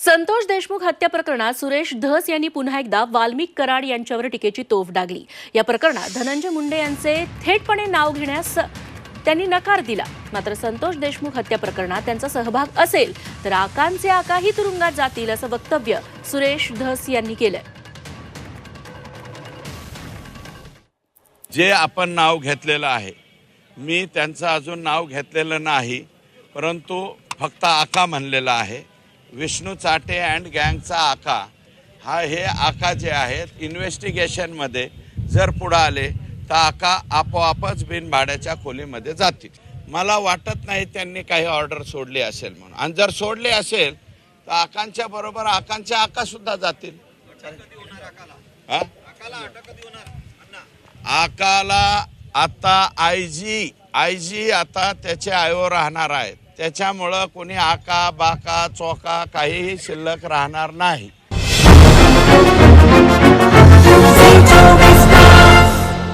संतोष देशमुख हत्या प्रकरणात सुरेश धस यांनी पुन्हा एकदा वाल्मिक कराड यांच्यावर टीकेची तोफ डागली. या प्रकरणात धनंजय मुंडे यांचे थेटपणे नाव घेण्यास त्यांनी नकार दिला. मात्र संतोष देशमुख हत्या प्रकरणात त्यांचा सहभाग असेल तर आकांचे आकाही तुरुंगात जातील असं वक्तव्य सुरेश धस यांनी केलं जे आपण नाव घेतलेलं आहे मी त्यांचं अजून नाव घेतलेलं नाही परंतु फक्त आका म्हणलेलं आहे. विष्णू चाटे अँड गँगचा आका. हा हे आका जे आहेत इन्व्हेस्टिगेशनमध्ये जर पुढं आले तर आका आपोआपच बिनभाड्याच्या खोलीमध्ये जातील. मला वाटत नाही त्यांनी काही ऑर्डर सोडली असेल म्हणून. आणि जर सोडली असेल तर आकांच्या बरोबर आकांच्या आकासुद्धा जातील. आकाला आता आय जी आय जी आता त्याचे आयो राहणार आहेत. त्याच्यामुळं कोणी आका बाका चोका काहीही शिल्लक राहणार नाही.